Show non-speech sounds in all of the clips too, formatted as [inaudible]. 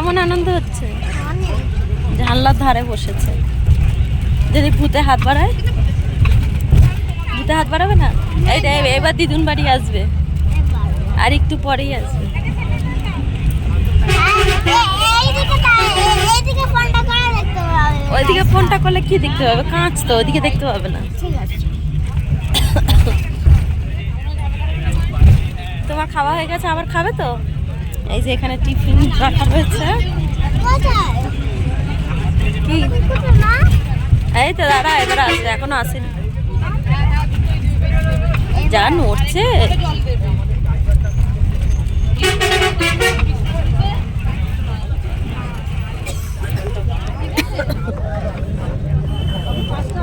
কেমন আনন্দ হচ্ছে? জানলার ধারে বসেছে। যদি ভূতে হাত বাড়ায়? ভূতে হাত বাড়াবে না? এই রে, এবার দিদুন বাড়ি আসবে। আর একটু পরেই আসবে। ওইদিকে ফোনটা করলে কি দেখতে পাবে? কাঁচ তো ওইদিকে দেখতে পাবে না। তোমার খাওয়া হয়ে গেছে? আবার খাবে তো? এই যে এখানে টিফিন রাখা রয়েছে এই তো দাদা, এবার আসবে এখনও আসেনি। যা নড়ছে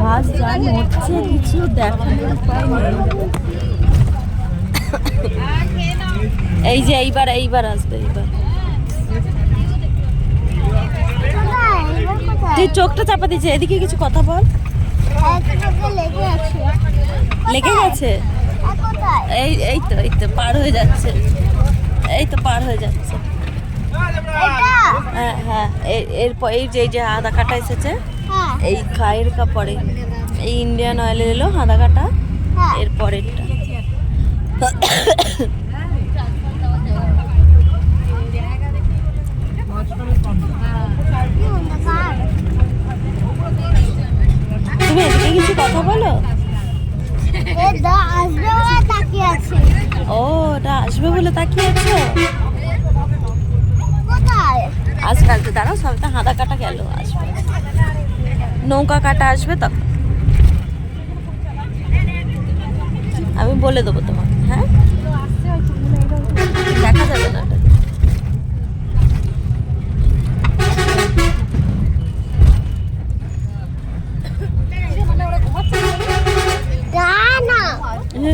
বাস কিছু উপায় নেই। এই যে এইবার এইবার আসবে এইবার। তুই চোখটা চাপা দিচ্ছে এদিকে কিছু কথা বল। লেগে গেছে? এই এই তো এই তো পার হয়ে যাচ্ছে। এই তো পার হয়ে যাচ্ছে। হ্যাঁ হ্যাঁ এর- এরপর এই যে এই যে আদা কাটা এসেছে এই খায়ের কাপড়ে এই ইন্ডিয়ান অয়েল এলো আদা কাটা এর পরেরটা তুমি এদিকে কিছু কথা বলো? ও ওটা আসবে বলে তাকিয়ে আছো? আজকাল তো দাঁড়াও সব তো হাঁদা কাটা গেল আসবে। নৌকা কাটা আসবে তখন। আমি বলে দেবো তোমাকে হ্যাঁ? দেখা যাবে না।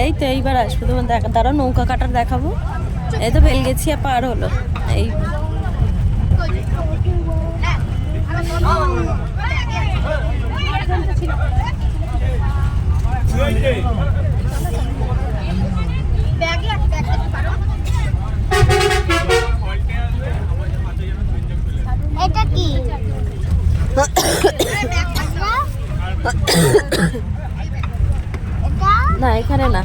এই তো এইবার আসবে। তোমার দেখা তারা নৌকা কাটার দেখাবো। এই তো বেলগেছিয়া পার হলো। এই এটা কি? [coughs] না, এখানে না।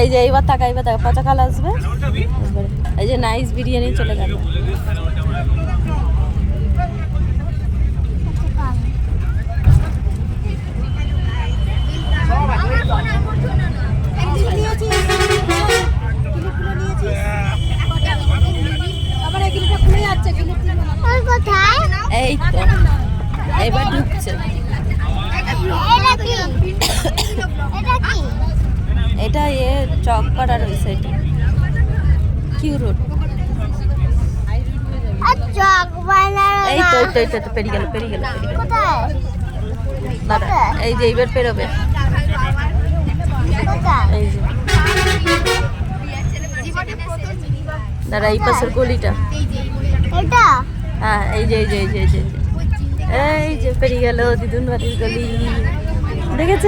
এই যে, এইবার টাকা এইবার পচা কাল আসবে। এই যে নাইস বিরিয়ানি চলে গেল। এই তো। ঢুকছে। এটা এ চক পাড়া রয়েছে এটা। Q road. এই তো এই তো তো, পেরিয়ে গেল পেরিয়ে গেল এই যে এইবার পেরোবে। এই যে। দাঁড়া এই পাশের গলিটা। এটা? হ্যাঁ এই যে এই যে এই যে এই যে এই যে। পেরিয়ে গেল দিদুন বাড়ির গলি দেখেছ